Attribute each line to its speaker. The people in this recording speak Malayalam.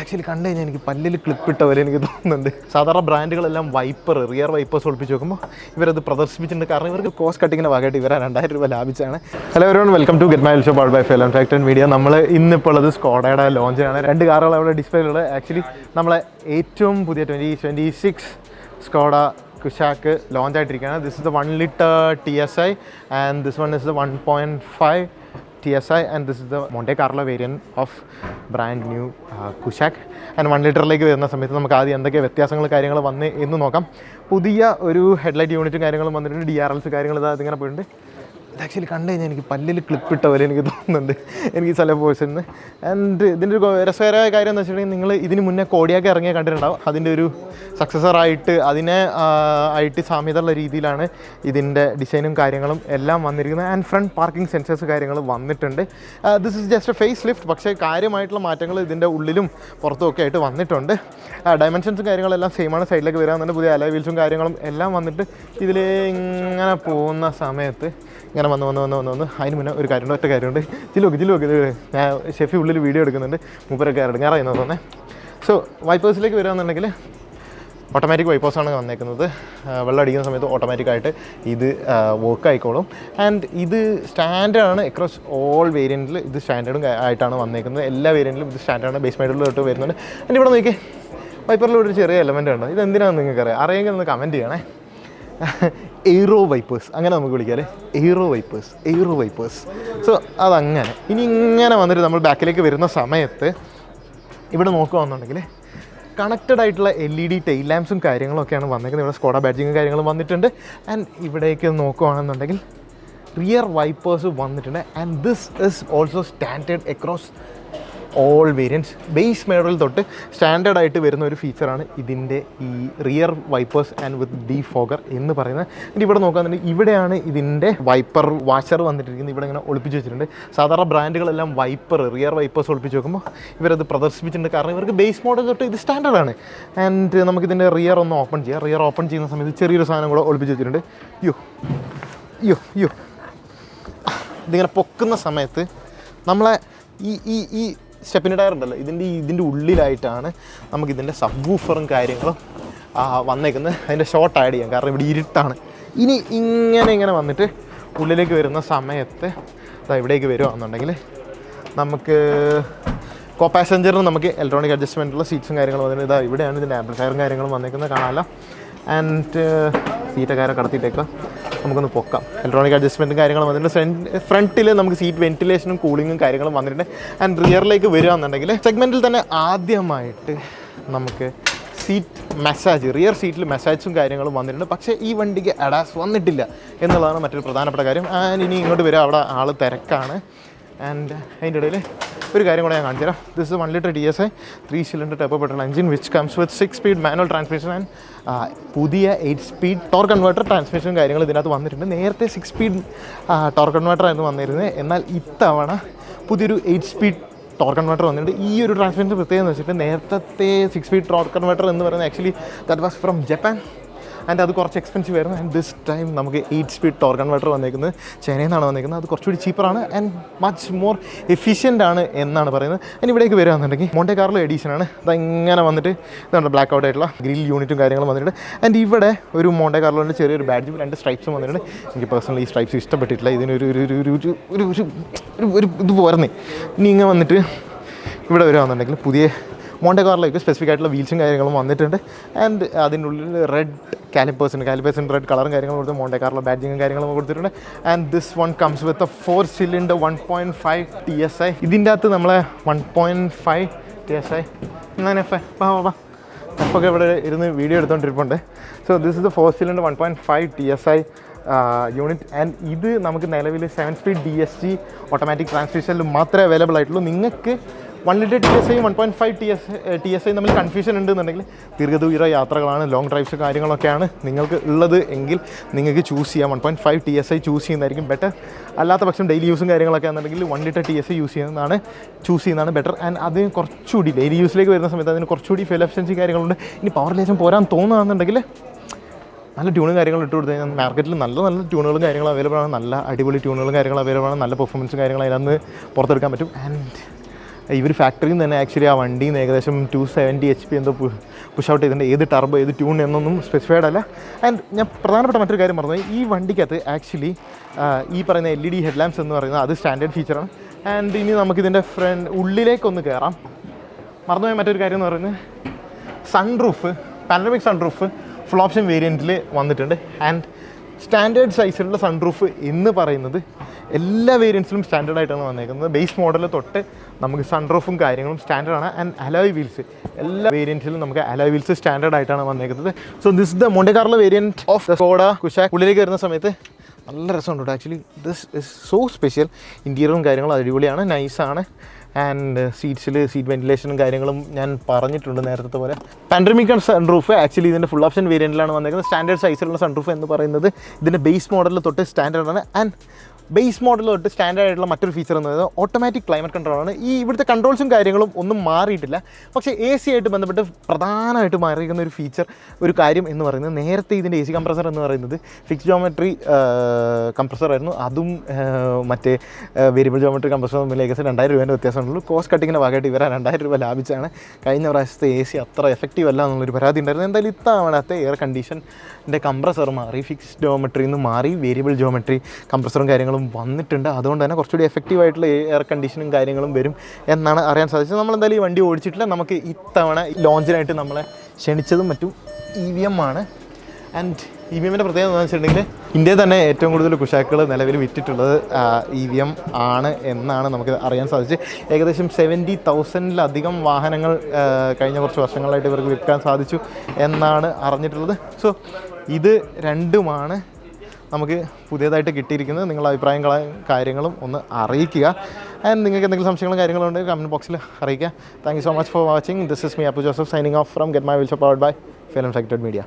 Speaker 1: ആക്ച്വലി കണ്ടു കഴിഞ്ഞാൽ എനിക്ക് പല്ലിൽ ക്ലിപ്പിട്ട പോലെ എനിക്ക് തോന്നുന്നുണ്ട്. സാധാരണ ബ്രാൻഡുകളെല്ലാം വൈപ്പർ റിയർ വൈപ്പേഴ്സ് ഒളിപ്പിച്ച് നോക്കുമ്പോൾ ഇവരത് പ്രദർശിപ്പിച്ചിട്ടുണ്ട്. കാരണം ഇവർക്ക് കോസ്റ്റ് കട്ടിങ്ങിന്റെ ഭാഗമായിട്ട് ഇവരെ രണ്ടായിരം രൂപ ലാഭിച്ചാണ്. Hello everyone welcome to get my show by by Phelan factor media നമ്മൾ ഇന്നിപ്പോൾ ഉള്ളത് സ്കോഡയുടെ ലോഞ്ചാണ് രണ്ട് കാറുകൾ അവിടെ ഡിസ്പ്ലേയിലുള്ളത് ആക്ച്വലി നമ്മളെ ഏറ്റവും പുതിയ twenty twenty six Skoda Kushaq launch ആയിട്ടിരിക്കുകയാണ്. This is the one litre T S I and this one is the one point five S I and this is the Monte Carlo variant of brand new Kushaq and one ലിറ്ററിലേക്ക് വരുന്ന സമയത്ത് നമുക്ക് ആദ്യം എന്തൊക്കെ വ്യത്യാസങ്ങൾ കാര്യങ്ങൾ വന്ന് എന്ന് നോക്കാം. പുതിയ ഒരു ഹെഡ്ലൈറ്റ് യൂണിറ്റും കാര്യങ്ങളും വന്നിട്ടുണ്ട് ഡി ആർ എൽസ് കാര്യങ്ങൾ ഇതാ അതിങ്ങനെ പോയിട്ടുണ്ട്. ഇത് ആക്ച്വലി കണ്ടു കഴിഞ്ഞാൽ എനിക്ക് പല്ലിൽ ക്ലിപ്പിട്ട പോലെ എനിക്ക് തോന്നുന്നുണ്ട്. എനിക്ക് ചില പോഴ്സന്ന് ആൻഡ് ഇതിന്റെ ഒരു രസകരമായ കാര്യം എന്ന് വെച്ചിട്ടുണ്ടെങ്കിൽ നിങ്ങൾ ഇതിന് മുന്നേ കോടിയാക്കി ഇറങ്ങിയ കണ്ടിട്ടുണ്ടാവും. അതിന്റെ ഒരു സക്സസറായിട്ട് അതിനെ ആയിട്ട് സാമ്യതയുള്ള രീതിയിലാണ് ഇതിന്റെ ഡിസൈനും കാര്യങ്ങളും എല്ലാം വന്നിരിക്കുന്നത്. ആൻഡ് ഫ്രണ്ട് പാർക്കിംഗ് സെൻസേഴ്സ് കാര്യങ്ങൾ വന്നിട്ടുണ്ട്. This is just a facelift പക്ഷേ കാര്യമായിട്ടുള്ള മാറ്റങ്ങൾ ഇതിന്റെ ഉള്ളിലും പുറത്തും ഒക്കെ ആയിട്ട് വന്നിട്ടുണ്ട്. ഡയമെൻഷൻസും കാര്യങ്ങളെല്ലാം സെയിം ആണ്. സൈഡിലേക്ക് വരാമെന്നുണ്ട് പുതിയ അല വീൽസും കാര്യങ്ങളും എല്ലാം വന്നിട്ട് ഇതിൽ ഇങ്ങനെ പോകുന്ന സമയത്ത് ഇങ്ങനെ വന്ന് വന്ന് വന്ന് വന്ന് വന്ന് അതിന് മുന്നേ ഒരു കാര്യമുണ്ട് ഒറ്റ കാര്യമുണ്ട്. ജിലോക്ക് ഇത് ഞാൻ ഷെഫി ഉള്ളിൽ വീഡിയോ എടുക്കുന്നുണ്ട്. മൂപ്പരൊക്കെ ഇറങ്ങാറായിരുന്നു തന്നെ സോ വൈപ്പേഴ്സിലേക്ക് വരാമെന്നുണ്ടെങ്കിൽ ഓട്ടോമാറ്റിക് വൈപ്പേഴ്സാണ് വന്നേക്കുന്നത്. വെള്ളം അടിക്കുന്ന സമയത്ത് ഓട്ടോമാറ്റിക്കായിട്ട് ഇത് വർക്ക് ആയിക്കോളും. ആൻഡ് ഇത് സ്റ്റാൻഡേർഡാണ് അക്രോസ് ഓൾ വേരിയന്റിൽ ഇത് സ്റ്റാൻഡേർഡും ആയിട്ടാണ് വന്നേക്കുന്നത്. എല്ലാ വേരിയന്റിലും ഇത് സ്റ്റാൻഡേർഡാണ് ബേസ് മെഡലിൽ തൊട്ട് വരുന്നുണ്ട്. ആൻഡ് ഇവിടെ നോക്കിയേ വൈപ്പറിൽ ഒരു ചെറിയ എലമെന്റ് ഉണ്ട്. ഇത് എന്തിനാണെന്ന് നിങ്ങൾക്ക് അറിയാം അറിയെങ്കിൽ ഒന്ന് കമന്റ് ചെയ്യണേ. എയ്റോ വൈപ്പേഴ്സ് അങ്ങനെ നമുക്ക് വിളിക്കാം അല്ലേ aero wipers aero wipers so അതങ്ങനെ. ഇനി ഇങ്ങനെ വന്നിട്ട് നമ്മൾ ബാക്കിലേക്ക് വരുന്ന സമയത്ത് ഇവിടെ നോക്കുകയാണെന്നുണ്ടെങ്കിൽ കണക്റ്റഡ് ആയിട്ടുള്ള എൽ ഇ ഡി ടെയിൽ ലാംസും കാര്യങ്ങളൊക്കെയാണ് വന്നിരിക്കുന്നത്. ഇവിടെ സ്കോഡ ബാഡ്ജിങ്ങും കാര്യങ്ങളും വന്നിട്ടുണ്ട്. ആൻഡ് ഇവിടേക്ക് നോക്കുകയാണെന്നുണ്ടെങ്കിൽ റിയർ വൈപ്പേഴ്സ് വന്നിട്ടുണ്ട്. And this is also standard across all variants base model തൊട്ട് സ്റ്റാൻഡേർഡ് ആയിട്ട് വരുന്ന ഒരു ഫീച്ചറാണ് ഇതിന്റെ ഈ rear wipers and with defogger എന്ന് പറയുന്നത്. എന്നിട്ട് ഇവിടെ നോക്കുകയാണെന്നുണ്ടെങ്കിൽ ഇവിടെയാണ് ഇതിന്റെ വൈപ്പർ വാഷർ വന്നിട്ടിരിക്കുന്നത്. ഇവിടെ ഇങ്ങനെ ഒളിപ്പിച്ച് വെച്ചിട്ടുണ്ട്. സാധാരണ ബ്രാൻഡുകളെല്ലാം വൈപ്പർ റിയർ വൈപ്പേഴ്സ് ഒളിപ്പിച്ച് വെക്കുമ്പോൾ ഇവരത് പ്രദർശിപ്പിച്ചിട്ടുണ്ട്. കാരണം ഇവർക്ക് ബേസ് മോഡൽ തൊട്ട് ഇത് സ്റ്റാൻഡേർഡാണ് ആൻഡ് നമുക്കിതിന്റെ റിയർ ഒന്ന് ഓപ്പൺ ചെയ്യാം. റിയർ ഓപ്പൺ ചെയ്യുന്ന സമയത്ത് ചെറിയൊരു സാധനം കൂടെ ഒളിപ്പിച്ച് വെച്ചിട്ടുണ്ട്. യോ യോ യോ ഇതിങ്ങനെ പൊക്കുന്ന സമയത്ത് നമ്മളെ ഈ ഈ ഈ സ്റ്റെപ്പിന്റെ ടയർ ഉണ്ടല്ലോ. ഇതിന്റെ ഇതിന്റെ ഉള്ളിലായിട്ടാണ് നമുക്കിതിന്റെ സബ് വൂഫറും കാര്യങ്ങളും വന്നേക്കുന്നത്. അതിന്റെ ഷോർട്ട് ആഡ് ചെയ്യാം. കാരണം ഇവിടെ ഇരുട്ടാണ്. ഇനി ഇങ്ങനെ ഇങ്ങനെ വന്നിട്ട് ഉള്ളിലേക്ക് വരുന്ന സമയത്ത് അതാ ഇവിടേക്ക് വരുവാണെന്നുണ്ടെങ്കിൽ നമുക്ക് കോ പാസഞ്ചറിന് നമുക്ക് ഇലക്ട്രോണിക് അഡ്ജസ്റ്റ്മെന്റുള്ള സീറ്റ്സും കാര്യങ്ങളും വന്നിട്ട് ഇതാ ഇവിടെയാണ് ഇതിന്റെ ആംപ്ലിഫയറും കാര്യങ്ങളും വന്നേക്കുന്നത്. കാണാമല്ലോ. ആൻഡ് സീറ്റൊക്കെ കടത്തിയിട്ടേക്കാം നമുക്കൊന്ന് പൊക്കാം. ഇലക്ട്രോണിക് അഡ്ജസ്റ്റ്മെന്റും കാര്യങ്ങളും വന്നിട്ടുണ്ട്. ഫ്രണ്ടിൽ നമുക്ക് സീറ്റ് വെന്റിലേഷനും കൂളിങ്ങും കാര്യങ്ങളും വന്നിട്ടുണ്ട്. ആൻഡ് റിയറിലേക്ക് വരികയാണെന്നുണ്ടെങ്കിൽ സെഗ്മെന്റിൽ തന്നെ ആദ്യമായിട്ട് നമുക്ക് സീറ്റ് മെസ്സാജ് റിയർ സീറ്റിൽ മെസ്സാജും കാര്യങ്ങളും വന്നിട്ടുണ്ട്. പക്ഷേ ഈ വണ്ടിക്ക് അഡാസ് വന്നിട്ടില്ല എന്നുള്ളതാണ് മറ്റൊരു പ്രധാനപ്പെട്ട കാര്യം. ആൻഡ് ഇനി ഇങ്ങോട്ട് വരിക. അവിടെ ആൾ തിരക്കാണ്. ആൻഡ് അതിന്റെ ഇടയിൽ ഒരു കാര്യം കൂടെ ഞാൻ കാണിച്ചു തരാം. This one litre D S I three cylinder type petrol engine which comes with six speed manual transmission and പുതിയ eight speed torque converter transmission കാര്യങ്ങൾ ഇതിനകത്ത് വന്നിട്ടുണ്ട്. നേരത്തെ സിക്സ് സ്പീഡ് ടോർ കൺവേർട്ടർ ആയിരുന്നു വന്നിരുന്നത്. എന്നാൽ ഇത്തവണ പുതിയൊരു എയ്റ്റ് സ്പീഡ് ടോർ കൺവേർട്ടർ വന്നിട്ടുണ്ട്. ഈ ഒരു ട്രാൻസ്മിഷന്റെ പ്രത്യേകത എന്ന് വെച്ചിട്ട് നേരത്തെ സിക്സ് സ്പീഡ് ടോർ കൺവേർട്ടർ എന്ന് പറയുന്നത് actually that was from Japan and അത് കുറച്ച് എക്സ്പെൻസീവ് ആയിരുന്നു. ആൻഡ് ദിസ് ടൈം നമുക്ക് എയ്റ്റ് സ്പീഡ് ടോർ കൺവേർട്ടർ വന്നേക്കുന്നത്. ചൈനയിൽ നിന്നാണ് വന്നേക്കുന്നത്. അത് കുറച്ചുകൂടി ചീപ്പറാണ് ആൻഡ് മച്ച് മോർ എഫിഷ്യന്റ് ആണ് എന്നാണ് പറയുന്നത്. അതിന് ഇവിടേക്ക് വരിക എന്നുണ്ടെങ്കിൽ മോണ്ടെ കാർലോ എഡീഷൻ ആണ് അതിങ്ങനെ വന്നിട്ട് ഇതുണ്ട് ബ്ലാക്ക് ഔട്ട് ആയിട്ടുള്ള ഗ്രിൽ യൂണിറ്റും കാര്യങ്ങളും വന്നിട്ടുണ്ട്. ആൻഡ് ഇവിടെ ഒരു മോണ്ടെ കാർലോന്റെ ചെറിയൊരു ബാഡ്ജും രണ്ട് സ്ട്രൈപ്സും വന്നിട്ടുണ്ട്. എനിക്ക് പേഴ്സണലി ഈ സ്ട്രൈപ്സ് ഇഷ്ടപ്പെട്ടിട്ടില്ല. ഇതിനൊരു ഒരു ഒരു ഒരു ഒരു ഒരു ഒരു ഒരു ഇത് പോരുന്നേ. ഇനി ഇങ്ങനെ വന്നിട്ട് ഇവിടെ വരുവാണെന്നുണ്ടെങ്കിൽ പുതിയ മോണ്ടെ കാറിലേക്ക് സ്പെസിഫിക് ആയിട്ടുള്ള വീൽസും കാര്യങ്ങളും വന്നിട്ടുണ്ട്. ആൻഡ് അതിന്റെ ഉള്ളിൽ റെഡ് കാലിപ്പേഴ്സിന് കാലിപ്പേഴ്സിന് റെഡ് കളറും കാര്യങ്ങളും കൊടുത്ത് മോണ്ടെ കാറിലെ ബാഡ്ജിങ്ങും കാര്യങ്ങളും കൊടുത്തിട്ടുണ്ട്. And this one comes with a four cylinder one point five T S I ഇതിന്റെ അകത്ത് നമ്മളെ one point five T S I എന്നാൽ എഫ് വാ വാ വാ. ഒക്കെ ഇവിടെ ഇരുന്ന് video എടുത്തുകൊണ്ടിരിപ്പുണ്ട് so this is the four cylinder one point five T S I unit and ഇത് നമുക്ക് നിലവിൽ seven speed D S G automatic ട്രാൻസ്മിഷനിൽ മാത്രമേ അവൈലബിൾ ആയിട്ടുള്ളൂ. നിങ്ങൾക്ക് one litre T S I one point five T S T S I തമ്മിൽ കൺഫ്യൂഷൻ ഉണ്ടെന്നുണ്ടെങ്കിൽ ദീർഘദൂര യാത്രകളാണ് ലോങ് ഡ്രൈവ്സ് കാര്യങ്ങളൊക്കെയാണ് നിങ്ങൾക്ക് ഉള്ളത് എങ്കിൽ നിങ്ങൾക്ക് ചൂസ് ചെയ്യാം. One point five T S I choose ചെയ്യുന്നതായിരിക്കും ബെറ്റർ അല്ലാത്ത പക്ഷം ഡെയിലി യൂസും കാര്യങ്ങളൊക്കെ ആണെന്നുണ്ടെങ്കിൽ one litre T S I use ചെയ്യുന്നതാണ് ചൂസ് ചെയ്യുന്നതാണ് ബെറ്റർ ആൻഡ് അത് കുറച്ചുകൂടി ഡെയിലി യൂസിലേക്ക് വരുന്ന സമയത്ത് അതിന് കുറച്ചുകൂടി ഫെൽ എഫിഷ്യൻസി കാര്യങ്ങളുണ്ട്. ഇനി പവർ ലേശം പോരാൻ തോന്നുകയാണെന്നുണ്ടെങ്കിൽ നല്ല ട്യൂണും കാര്യങ്ങളും ഇട്ട് കൊടുത്തു കഴിഞ്ഞാൽ മാർക്കറ്റിൽ നല്ല നല്ല ട്യൂണുകളും കാര്യങ്ങളും അവൈലബിൾ ആണ്. നല്ല അടിപൊളി ട്യൂണുകളും കാര്യങ്ങളും അവൈലബിൾ ആണ്. നല്ല പെർഫോമൻസും കാര്യങ്ങളും അതിനകത്ത് പുറത്തെടുക്കാൻ പറ്റും. ആൻഡ് ഇവർ ഫാക്ടറിയിൽ നിന്ന് തന്നെ ആക്ച്വലി ആ വണ്ടിയിൽ നിന്ന് ഏകദേശം ടു സെവന്റി എച്ച് പി എന്തോ പുഷ് ഔട്ട് ചെയ്തിട്ടുണ്ട്. ഏത് ടർബോ ഏത് ട്യൂൺ എന്നൊന്നും സ്പെസിഫൈഡ് അല്ല. ആൻഡ് ഞാൻ പ്രധാനപ്പെട്ട മറ്റൊരു കാര്യം പറഞ്ഞത് ഈ വണ്ടിക്കകത്ത് ആക്ച്വലി ഈ പറയുന്ന എൽ ഇ ഡി ഹെഡ് എന്ന് പറയുന്നത് അത് സ്റ്റാൻഡേർഡ് ഫീച്ചറാണ് ആൻഡ് ഇനി നമുക്കിതിന്റെ ഫ്രണ്ട് ഉള്ളിലേക്കൊന്ന് കയറാം മറന്നുപോയ മറ്റൊരു കാര്യം എന്ന് പറയുന്നത് sunroof panoramic sunroof full option വേരിയന്റിൽ വന്നിട്ടുണ്ട്. ആൻഡ് സ്റ്റാൻഡേർഡ് സൈസിലുള്ള സൺറൂഫ് എന്ന് പറയുന്നത് എല്ലാ വേരിയൻസിലും സ്റ്റാൻഡേർഡ് ആയിട്ടാണ് വന്നേക്കുന്നത്. ബേസ് മോഡൽ തൊട്ട് നമുക്ക് സൺറൂഫും കാര്യങ്ങളും സ്റ്റാൻഡേർഡ് ആണ്. ആൻഡ് അലോയ് വീൽസ് എല്ലാ വേരിയന്റിലും നമുക്ക് അലോയ് വീൽസ് സ്റ്റാൻഡേർഡ് ആയിട്ടാണ് വന്നേക്കുന്നത്. So this the മോണ്ടിക്കാറിലെ variant of the Skoda Kushaq ഉള്ളിലേക്ക് വരുന്ന സമയത്ത് നല്ല രസമുണ്ട് actually this is so special ഇന്റീരിയറും കാര്യങ്ങളും അടിപൊളിയാണ്. നൈസാണ് ആൻഡ് സീറ്റ്സിൽ സീറ്റ് വെന്റിലേഷനും കാര്യങ്ങളും ഞാൻ പറഞ്ഞിട്ടുണ്ട് നേരത്തെ പോലെ. പാൻഡമിക് ആൻഡ് സൺറൂഫ് ആക്ച്വലി ഇതിന്റെ ഫുൾ ഓപ്ഷൻ വേരിയന്റിലാണ് വന്നേക്കുന്നത്. സ്റ്റാൻഡേർഡ് സൈസിലുള്ള സൺറൂഫ് എന്ന് പറയുന്നത് ഇതിന്റെ ബേസ് മോഡലിൽ തൊട്ട് സ്റ്റാൻഡേർഡാണ് ആൻഡ് ബേസ് മോഡൽ തൊട്ട് സ്റ്റാൻഡേർഡ് ആയിട്ടുള്ള മറ്റൊരു ഫീച്ചർ എന്ന് പറയുന്നത് ഓട്ടോമാറ്റിക് ക്ലൈമറ്റ് കൺട്രോളാണ് ഈ ഇവിടുത്തെ കൺട്രോൾസും കാര്യങ്ങളും ഒന്നും മാറിയിട്ടില്ല. പക്ഷേ എ സി ആയിട്ട് ബന്ധപ്പെട്ട് പ്രധാനമായിട്ട് മാറിയിരിക്കുന്ന ഒരു ഫീച്ചർ ഒരു കാര്യം എന്ന് പറയുന്നത് നേരത്തെ ഇതിന്റെ എ സി കംപ്രസർ എന്ന് പറയുന്നത് ഫിക്സ് ജോമെട്രി കംപ്രസർ ആയിരുന്നു. അതും മറ്റേ വേരിയബിൾ ജോമെട്രി കംപ്രസർ തമ്മിൽ ഏകദേശം രണ്ടായിരം രൂപേന്റെ വ്യത്യാസമുള്ളൂ കോസ്റ്റ് കട്ടിങ്ങിന്റെ ഭാഗമായിട്ട് ഇവരെ രണ്ടായിരം രൂപ ലാഭിച്ചാണ് കഴിഞ്ഞ പ്രാവശ്യത്തെ എ സി അത്ര എഫക്റ്റീവ് അല്ല എന്നുള്ളൊരു പരാതി ഉണ്ടായിരുന്നു. എന്തായാലും ഇത്തവണത്തെ എയർ കണ്ടീഷന്റെ കംപ്രസർ മാറി ഫിക്സ് ജോമെട്രിയിൽ നിന്ന് മാറി വേരിയബിൾ ജോമെട്രി കംപ്രസറും കാര്യങ്ങളും വന്നിട്ടുണ്ട്. അതുകൊണ്ട് തന്നെ കുറച്ചുകൂടി എഫക്റ്റീവ് ആയിട്ടുള്ള എയർ കണ്ടീഷനും കാര്യങ്ങളും വരും എന്നാണ് അറിയാൻ സാധിച്ചത്. നമ്മളെന്തായാലും ഈ വണ്ടി ഓടിച്ചിട്ടില്ല. നമുക്ക് ഇത്തവണ ലോഞ്ചിനായിട്ട് നമ്മളെ ക്ഷണിച്ചതും മറ്റും ഇ വി എം ആണ്. ആൻഡ് ഇ വി എമ്മിന്റെ പ്രത്യേകത എന്താണെന്ന് വെച്ചിട്ടുണ്ടെങ്കിൽ ഇന്ത്യയിൽ തന്നെ ഏറ്റവും കൂടുതൽ കുശാക്കുകൾ നിലവിൽ വിറ്റിട്ടുള്ളത് ഇ വി എം ആണ് എന്നാണ് നമുക്ക് അറിയാൻ സാധിച്ചത്. ഏകദേശം സെവന്റി തൗസൻഡിലധികം വാഹനങ്ങൾ കഴിഞ്ഞ കുറച്ച് വർഷങ്ങളായിട്ട് ഇവർക്ക് വിൽക്കാൻ സാധിച്ചു എന്നാണ് അറിഞ്ഞിട്ടുള്ളത്. സോ ഇത് രണ്ടുമാണ്. നമുക്ക് പുതിയതായിട്ട് കിട്ടിയിരിക്കുന്നത് നിങ്ങളുടെ അഭിപ്രായങ്ങളും കാര്യങ്ങളും ഒന്ന് അറിയിക്കുക. ആൻഡ് നിങ്ങൾക്ക് എന്തെങ്കിലും സംശയങ്ങളും കാര്യങ്ങളും ഉണ്ടെങ്കിൽ കമന്റ് ബോക്സിൽ അറിയിക്കുക. Thank you so much for watching this is me Appu Joseph signing off from get my wheels powered by film sected media